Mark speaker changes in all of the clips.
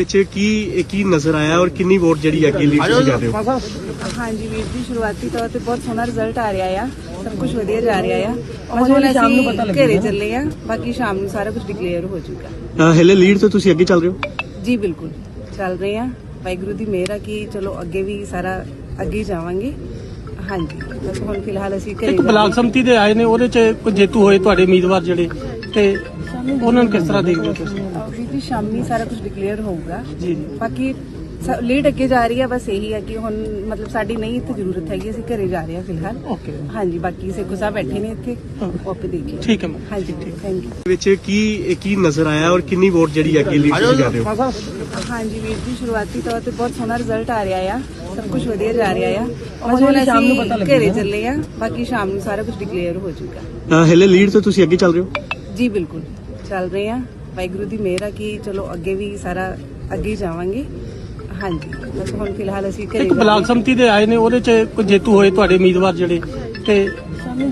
Speaker 1: ਵਿੱਚ ਕੀ ਕੀ ਨਜ਼ਰ ਆਇਆ ਔਰ ਕਿੰਨੀ ਵੋਟ ਜਿਹੜੀ ਅੱਗੇ ਲੀਡ ਕਰ ਰਹੇ ਹੋ?
Speaker 2: ਹਾਂਜੀ ਵੀਰ ਜੀ ਸ਼ੁਰੂਆਤੀ ਤੌਰ ਤੇ ਬਹੁਤ ਸੋਹਣਾ ਰਿਜ਼ਲਟ ਆ ਰਿਹਾ ਆ। ਸਭ ਕੁਝ ਵਧੀਆ ਜਾ ਰਿਹਾ ਆ। ਔਰ ਹੁਣ ਸ਼ਾਮ ਨੂੰ ਪਤਾ ਲੱਗੇਗਾ। ਘਰੇ ਚੱਲੇ ਆ। ਬਾਕੀ ਸ਼ਾਮ ਨੂੰ ਸਾਰਾ ਕੁਝ ਡਿਕਲੇਅਰ ਹੋ ਜਾਊਗਾ।
Speaker 1: ਅਹ ਹਲੇ ਲੀਡ ਤੋਂ ਤੁਸੀਂ ਅੱਗੇ ਚੱਲ ਰਹੇ ਹੋ?
Speaker 2: ਜੀ ਬਿਲਕੁਲ। ਚੱਲ ਰਹੇ ਆ। ਵਾਹਿਗੁਰੂ ਦੀ ਮਿਹਰ ਆ ਕਿ ਚਲੋ ਅੱਗੇ ਵੀ ਸਾਰਾ ਅੱਗੇ ਹੀ ਜਾਵਾਂਗੇ। ਹਾਂਜੀ। ਬਸ ਹੁਣ ਫਿਲਹਾਲ ਅਸੀਂ ਘਰੇ
Speaker 3: ਇੱਕ ਬਲਾਕ ਸੰਮਤੀ ਦੇ ਆਏ ਨੇ ਉਹਦੇ ਚ ਕੋਈ ਜੇਤੂ ਹੋਏ ਤੁਹਾਡੇ ਉਮੀਦਵਾਰ ਜਿਹੜੇ? ਤੇ ਉਹਨਾਂ ਨੂੰ ਕਿਸ ਤਰ੍ਹਾਂ ਦੇਖਦੇ ਹੋ ਤੁਸੀਂ?
Speaker 2: ਅਹ ਵੀਰ ਜੀ ਸ਼ਾਮੀ ਸਾਰਾ ਕੁਝ ਡਿਕਲੇਅਰ ਹੋਊਗਾ
Speaker 3: ਜੀ ਜੀ
Speaker 2: ਬਾਕੀ ਲੀਡ ਅੱਗੇ ਜਾ ਰਹੀ ਆ ਬਸ ਇਹੀ ਹੈ ਕਿ ਹੁਣ ਮਤਲਬ ਸਾਡੀ ਨਹੀਂ ਇੱਥੇ ਜ਼ਰੂਰਤ ਹੈਗੀ ਅਸੀਂ ਘਰੇ ਜਾ ਰਹੇ ਹਾਂ ਫਿਲਹਾਲ
Speaker 3: ਓਕੇ
Speaker 2: ਹਾਂਜੀ ਬਾਕੀ ਸੇਖੋ ਸਾਹਿਬ ਬੈਠੇ ਨੇ ਇੱਥੇ ਉਹ ਆਪੇ ਦੇਖੀ
Speaker 3: ਠੀਕ ਹੈ ਮੈਮ
Speaker 2: ਹਾਂਜੀ ਥੈਂਕ ਯੂ
Speaker 1: ਵਿੱਚ ਕੀ ਇਹ ਕੀ ਨਜ਼ਰ ਆਇਆ ਔਰ ਕਿੰਨੀ ਵੋਟ ਜਿਹੜੀ ਅੱਗੇ ਲੀਡ ਕਰ ਰਹੇ ਹੋ
Speaker 2: ਹਾਂਜੀ ਵੀਰ ਜੀ ਸ਼ੁਰੂਆਤੀ ਤੌਰ ਤੇ ਬਹੁਤ ਸੋਹਣਾ ਰਿਜ਼ਲਟ ਆ ਰਿਹਾ ਆ ਸਭ ਕੁਝ ਵਧੀਆ ਜਾ ਰਿਹਾ ਆ ਔਰ ਹੁਣ ਸ਼ਾਮ ਨੂੰ ਪਤਾ ਲੱਗੇਗਾ ਘਰੇ ਚੱਲੇ ਆ ਬਾਕੀ ਸ਼ਾਮ ਨੂੰ ਸਾਰਾ ਕੁਝ ਡਿਕਲੇਅਰ ਹੋ ਜਾਊਗਾ
Speaker 1: ਅਹ ਹਲੇ ਲੀਡ ਤੋਂ ਤੁਸੀਂ ਅੱਗੇ ਚੱਲ ਰਹੇ ਹੋ
Speaker 2: ਜੀ ਬਿਲਕੁਲ ਚੱਲ ਰਹੇ ਆ ਵਾਹਿਗੁਰੂ ਦੀ ਮਿਹਰ ਆ ਕਿ ਚਲੋ ਅੱਗੇ ਵੀ ਸਾਰਾ ਅੱਗੇ ਹੀ ਜਾਵਾਂਗੇ। ਹਾਂਜੀ ਬਸ ਹੁਣ ਫਿਲਹਾਲ ਅਸੀਂ ਘਰੇ
Speaker 3: ਇੱਕ ਬਲਾਕ ਸੰਮਤੀ ਦੇ ਆਏ ਨੇ ਉਹਦੇ ਚ ਕੋਈ ਜੇਤੂ ਹੋਏ ਤੁਹਾਡੇ ਉਮੀਦਵਾਰ ਜਿਹੜੇ ਤੇ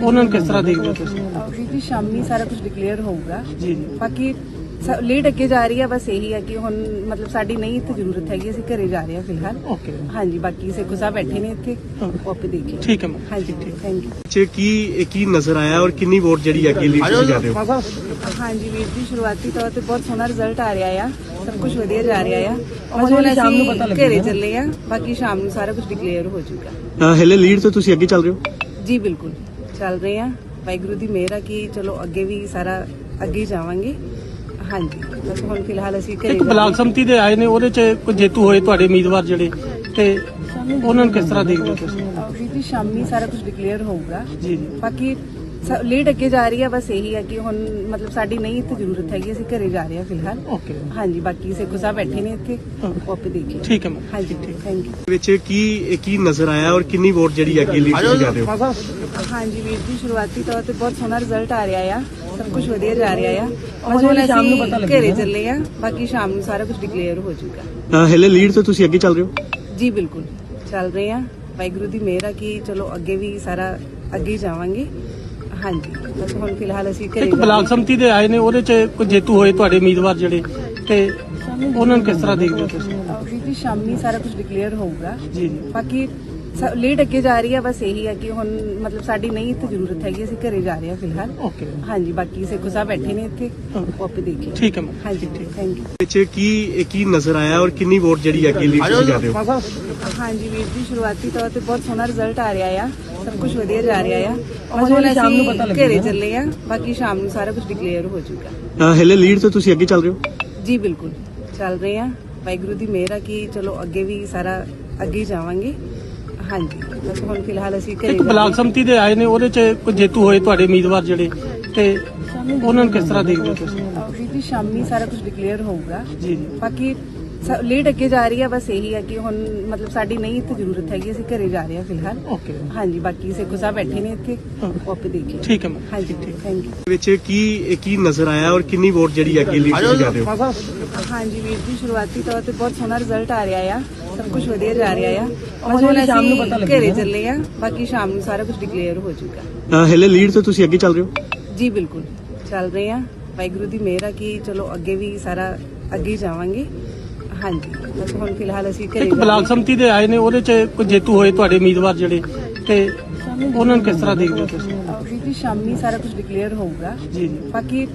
Speaker 3: ਉਹਨਾਂ ਨੂੰ ਕਿਸ ਤਰ੍ਹਾਂ ਦੇਖਦੇ ਹੋ ਤੁਸੀਂ?
Speaker 2: ਵੀਰ ਜੀ ਸ਼ਾਮੀ ਸਾਰਾ ਕੁਝ ਡਿਕਲੇਅਰ ਹੋਊਗਾ।
Speaker 3: ਜੀ ਜੀ।
Speaker 2: ਬਾਕੀ ਲੀਡ ਅੱਗੇ ਜਾ ਰਹੀ ਆ ਬਸ ਇਹੀ ਹੈ ਕਿ ਹੁਣ ਮਤਲਬ ਸਾਡੀ ਨਹੀਂ ਇੱਥੇ ਜ਼ਰੂਰਤ ਹੈਗੀ ਅਸੀਂ ਘਰੇ ਜਾ ਰਹੇ ਹਾਂ ਫਿਲਹਾਲ।
Speaker 3: ਓਕੇ
Speaker 2: ਹਾਂਜੀ ਬਾਕੀ ਸੇਖੋ ਸਾਹਿਬ ਬੈਠੇ ਨੇ ਇੱਥੇ ਉਹ ਆਪੇ ਦੇਖੀ
Speaker 3: ਠੀਕ ਹੈ ਮੈਮ
Speaker 2: ਹਾਂਜੀ ਥੈਂਕ ਯੂ
Speaker 1: ਵਿੱਚ ਕੀ ਕੀ ਨਜ਼ਰ ਆਇਆ ਔਰ ਕਿੰਨੀ ਵੋਟ ਜਿਹੜੀ ਅੱਗੇ ਲੀਡ ਕਰ ਰਹੇ ਹੋ?
Speaker 2: ਹਾਂਜੀ ਵੀਰ ਜੀ ਸ਼ੁਰੂਆਤੀ ਤੌਰ ਤੇ ਬਹੁਤ ਸੋਹਣਾ ਰਿਜ਼ਲਟ ਆ ਰਿਹਾ ਆ ਸਭ ਕੁਝ ਵਧੀਆ ਜਾ ਰਿਹਾ ਆ। ਔਰ ਹੁਣ ਸ਼ਾਮ ਨੂੰ ਪਤਾ ਲੱਗੇਗਾ। ਘਰੇ ਚੱਲੇ ਆ ਬਾਕੀ ਸ਼ਾਮ ਨੂੰ ਸਾਰਾ ਕੁਝ ਡਿਕਲੇਅਰ ਹੋ ਜਾਊਗਾ।
Speaker 1: ਹਲੇ ਲੀਡ ਤੋਂ ਤੁਸੀਂ ਅੱਗੇ ਚੱਲ ਰਹੇ ਹੋ?
Speaker 2: ਜੀ ਬਿਲਕੁਲ। ਚੱਲ ਰਹੇ ਆ। ਵਾਹਿਗੁਰੂ ਦੀ ਮਿਹਰ ਆ ਕਿ ਚਲੋ ਅੱਗੇ ਵੀ ਸਾਰਾ ਅੱਗੇ ਜਾਵਾਂਗੇ। ਹਾਂਜੀ ਬਸ ਹੁਣ ਫਿਲਹਾਲ ਅਸੀਂ ਘਰੇ
Speaker 3: ਇੱਕ ਬਲਾਕ ਸੰਮਤੀ ਦੇ ਆਏ ਨੇ ਉਹਦੇ ਚ ਕੋਈ ਜੇਤੂ ਹੋਏ ਤੁਹਾਡੇ ਉਮੀਦਵਾਰ ਜਿਹੜੇ ਤੇ ਉਹਨਾਂ ਨੂੰ ਕਿਸ ਤਰ੍ਹਾਂ ਦੇਖਦੇ ਹੋ ਤੁਸੀਂ?
Speaker 2: ਜੀ ਸ਼ਾਮੀ ਸਾਰਾ ਕੁਝ ਡਿਕਲੇਅਰ ਹੋਊਗਾ।
Speaker 3: ਜੀ ਜੀ।
Speaker 2: ਬਾਕੀ ਲੀਡ ਅੱਗੇ ਜਾ ਰਹੀ ਆ ਬਸ ਇਹੀ ਹੈ ਕਿ ਹੁਣ ਮਤਲਬ ਸਾਡੀ ਨਹੀਂ ਇੱਥੇ ਜ਼ਰੂਰਤ ਹੈਗੀ ਅਸੀਂ ਘਰੇ ਜਾ ਰਹੇ ਹਾਂ ਫਿਲਹਾਲ।
Speaker 3: ਓਕੇ
Speaker 2: ਹਾਂਜੀ ਬਾਕੀ ਸੇਖੋ ਸਾਹਿਬ ਬੈਠੇ ਨੇ ਇੱਥੇ ਉਹ ਆਪੇ ਦੇਖੀ
Speaker 3: ਠੀਕ ਹੈ ਮੈਮ।
Speaker 2: ਹਾਂਜੀ ਥੈਂਕ ਯੂ
Speaker 1: ਵਿੱਚ ਕੀ ਕੀ ਨਜ਼ਰ ਆਇਆ ਔਰ ਕਿੰਨੀ ਵੋਟ ਜਿਹੜੀ ਅੱਗੇ ਲੀਡ ਕਰ ਰਹੇ ਹੋ?
Speaker 2: ਹਾਂਜੀ ਵੀਰ ਜੀ ਸ਼ੁਰੂਆਤੀ ਤੌਰ ਤੇ ਬਹੁਤ ਸੋਹਣਾ ਰਿਜ਼ਲਟ ਆ ਰਿਹਾ ਆ। ਸਭ ਕੁਝ ਵਧੀਆ ਜਾ ਰਿਹਾ ਆ। ਔਰ ਹੁਣ ਸ਼ਾਮ ਨੂੰ ਪਤਾ ਲੱਗੇਗਾ। ਘਰੇ ਚੱਲੇ ਆ ਬਾਕੀ ਸ਼ਾਮ ਨੂੰ ਸਾਰਾ ਕੁਝ ਡਿਕਲੇਅਰ ਹੋ ਜਾਊਗਾ।
Speaker 1: ਹਲੇ ਲੀਡ ਤੋਂ ਤੁਸੀਂ ਅੱਗੇ ਚੱਲ ਰਹੇ ਹੋ?
Speaker 2: ਜੀ ਬਿਲਕੁਲ। ਚੱਲ ਰਹੇ ਆ। ਵਾਹਿਗੁਰੂ ਦੀ ਮਿਹਰ ਆ ਕਿ ਚਲੋ ਅੱਗੇ ਵੀ ਸਾਰਾ ਅੱਗੇ ਹੀ ਜਾਵਾਂਗੇ। ਹਾਂਜੀ ਬਸ ਹੁਣ ਫਿਲਹਾਲ ਅਸੀਂ ਘਰੇ
Speaker 3: ਇੱਕ ਬਲਾਕ ਸੰਮਤੀ ਦੇ ਆਏ ਨੇ ਉਹਦੇ ਚ ਕੋਈ ਜੇਤੂ ਹੋਏ ਤੁਹਾਡੇ ਉਮੀਦਵਾਰ ਜਿਹੜੇ ਤੇ ਉਹਨਾਂ ਨੂੰ ਕਿਸ ਤਰ੍ਹਾਂ ਦੇਖਦੇ ਹੋ ਤੁਸੀਂ?
Speaker 2: ਜੀ ਸ਼ਾਮੀ ਸਾਰਾ ਕੁਝ ਡਿਕਲੇਅਰ ਹੋਊਗਾ।
Speaker 3: ਜੀ।
Speaker 2: ਬਾਕੀ ਲੀਡ ਅੱਗੇ ਜਾ ਰਹੀ ਆ ਬਸ ਇਹੀ ਹੈ ਕਿ ਹੁਣ ਮਤਲਬ ਸਾਡੀ ਨਹੀਂ ਇੱਥੇ ਜ਼ਰੂਰਤ ਹੈਗੀ ਅਸੀਂ ਘਰੇ ਜਾ ਰਹੇ ਹਾਂ ਫਿਲਹਾਲ।
Speaker 3: ਓਕੇ
Speaker 2: ਹਾਂਜੀ ਬਾਕੀ ਸੇਖੋ ਸਾਹਿਬ ਬੈਠੇ ਨੇ ਇੱਥੇ ਆਪੇ ਦੇਖੀ।
Speaker 3: ਠੀਕ ਹੈ ਮੈਮ
Speaker 2: ਹਾਂਜੀ ਥੈਂਕ ਯੂ
Speaker 1: ਵਿੱਚ ਕੀ ਇਹ ਕੀ ਨਜ਼ਰ ਆਇਆ ਔਰ ਕਿੰਨੀ ਵੋਟ ਜਿਹੜੀ ਅੱਗੇ ਲੀਡ ਕਰ ਰਹੇ ਹੋ?
Speaker 2: ਹਾਂਜੀ ਵੀਰ ਜੀ ਸ਼ੁਰੂਆਤੀ ਤੌਰ ਤੇ ਬਹੁਤ ਸੋਹਣਾ ਰਿਜ਼ਲਟ ਆ ਰਿਹਾ ਆ ਸਭ ਕੁਝ ਵਧੀਆ ਜਾ ਰਿਹਾ ਆ। ਔਰ ਹੁਣ ਸ਼ਾਮ ਨੂੰ ਪਤਾ ਲੱਗੇਗਾ। ਘਰੇ ਚੱਲੇ ਆ ਬਾਕੀ ਸ਼ਾਮ ਨੂੰ ਸਾਰਾ ਕੁਝ ਡਿਕਲੇਅਰ ਹੋ ਜਾਊਗਾ
Speaker 1: ਹਲੇ ਲੀਡ ਤੋਂ ਤੁਸੀਂ ਅੱਗੇ ਚੱਲ ਰਹੇ ਹੋ?
Speaker 2: ਜੀ ਬਿਲਕੁਲ। ਚੱਲ ਰਹੇ ਆ। ਵਾਹਿਗੁਰੂ ਦੀ ਮਿਹਰ ਆ ਕਿ ਚਲੋ ਅੱਗੇ ਵੀ ਸਾਰਾ ਅੱਗੇ ਜਾਵਾਂਗੇ। ਹਾਂਜੀ ਬਸ ਹੁਣ ਫਿਲਹਾਲ ਅਸੀਂ ਘਰੇ
Speaker 3: ਇੱਕ ਬਲਾਕ ਸੰਮਤੀ ਦੇ ਆਏ ਨੇ ਉਹਦੇ ਚ ਕੋਈ ਜੇਤੂ ਹੋਏ ਤੁਹਾਡੇ ਉਮੀਦਵਾਰ ਜਿਹੜੇ ਤੇ ਉਹਨਾਂ ਨੂੰ ਕਿਸ ਤਰ੍ਹਾਂ ਦੇਖਦੇ ਹੋ ਤੁਸੀਂ?
Speaker 2: ਜੀ ਸ਼ਾਮੀ ਸਾਰਾ ਕੁਝ ਡਿਕਲੇਅਰ ਹੋਊਗਾ।
Speaker 3: ਜੀ ਜੀ।
Speaker 2: ਬਾਕੀ ਲੀਡ ਅੱਗੇ ਜਾ ਰਹੀ ਆ ਬਸ ਇਹੀ ਹੈ ਕਿ ਹੁਣ ਮਤਲਬ ਸਾਡੀ ਨਹੀਂ ਇੱਥੇ ਜ਼ਰੂਰਤ ਹੈਗੀ ਅਸੀਂ ਘਰੇ ਜਾ ਰਹੇ ਹਾਂ ਫਿਲਹਾਲ।
Speaker 3: ਓਕੇ
Speaker 2: ਹਾਂਜੀ ਬਾਕੀ ਸੇਖੋ ਸਾਹਿਬ ਬੈਠੇ ਨੇ ਇੱਥੇ ਉਹ ਆਪੇ ਦੇਖੀ
Speaker 3: ਠੀਕ ਹੈ ਮੈਮ
Speaker 2: ਹਾਂਜੀ ਥੈਂਕ ਯੂ
Speaker 1: ਵਿੱਚ ਕੀ ਕੀ ਨਜ਼ਰ ਆਇਆ ਔਰ ਕਿੰਨੀ ਵੋਟ ਜਿਹੜੀ ਅੱਗੇ ਲੀਡ ਕਰ ਰਹੇ ਹੋ?
Speaker 2: ਹਾਂਜੀ ਵੀਰ ਜੀ ਸ਼ੁਰੂਆਤੀ ਤੌਰ ਤੇ ਬਹੁਤ ਸੋਹਣਾ ਰਿਜ਼ਲਟ ਆ ਰਿਹਾ ਆ। ਸਭ ਕੁਝ ਵਧੀਆ ਜਾ ਰਿਹਾ ਆ। ਔਰ ਹੁਣ ਸ਼ਾਮ ਨੂੰ ਪਤਾ ਲੱਗੇਗਾ। ਘਰੇ ਚੱਲੇ ਆ ਬਾਕੀ ਸ਼ਾਮ ਨੂੰ ਸਾਰਾ ਕੁਝ ਡਿਕਲੇਅਰ ਹੋ ਜਾਊਗਾ
Speaker 1: ਹਲੇ ਲੀਡ ਤੋਂ ਤੁਸੀਂ ਅੱਗੇ ਚੱਲ ਰਹੇ ਹੋ?
Speaker 2: ਜੀ ਬਿਲਕੁਲ। ਚੱਲ ਰਹੇ ਆ। ਵਾਹਿਗੁਰੂ ਦੀ ਮਿਹਰ ਆ ਕਿ ਚਲੋ ਅੱਗੇ ਵੀ ਸਾਰਾ ਅੱਗੇ ਹੀ ਜਾਵਾਂਗੇ। ਹਾਂਜੀ ਬਸ ਹੁਣ ਫਿਲਹਾਲ ਅਸੀਂ ਘਰੇ
Speaker 3: ਇੱਕ ਬਲਾਕ ਸੰਮਤੀ ਦੇ ਆਏ ਨੇ ਉਹਦੇ ਚ ਕੋਈ ਜੇਤੂ ਹੋਏ ਤੁਹਾਡੇ ਉਮੀਦਵਾਰ ਜਿਹੜੇ ਤੇ ਉਹਨਾਂ ਨੂੰ ਕਿਸ ਤਰ੍ਹਾਂ ਦੇਖਦੇ ਹੋ ਤੁਸੀਂ?
Speaker 2: ਜੀ ਸ਼ਾਮੀ ਸਾਰਾ ਕੁਝ ਡਿਕਲੇਅਰ ਹੋਊਗਾ।
Speaker 3: ਜੀ ਜੀ।
Speaker 2: ਬਾਕੀ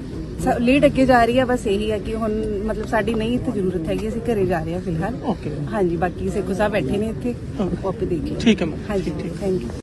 Speaker 2: ਲੀਡ ਅੱਗੇ ਜਾ ਰਹੀ ਆ ਬਸ ਇਹੀ ਹੈ ਕਿ ਹੁਣ ਮਤਲਬ ਸਾਡੀ ਨਹੀਂ ਇੱਥੇ ਜ਼ਰੂਰਤ ਹੈਗੀ ਅਸੀਂ ਘਰੇ ਜਾ ਰਹੇ ਹਾਂ ਫਿਲਹਾਲ।
Speaker 3: ਓਕੇ
Speaker 2: ਹਾਂਜੀ ਬਾਕੀ ਸੇਖੋ ਸਾਹਿਬ ਬੈਠੇ ਨੇ ਇੱਥੇ। ਉਹ ਆਪੇ ਦੇਖੀ
Speaker 3: ਠੀਕ ਹੈ ਮੈਮ।
Speaker 2: ਹਾਂਜੀ ਥੈਂਕ ਯੂ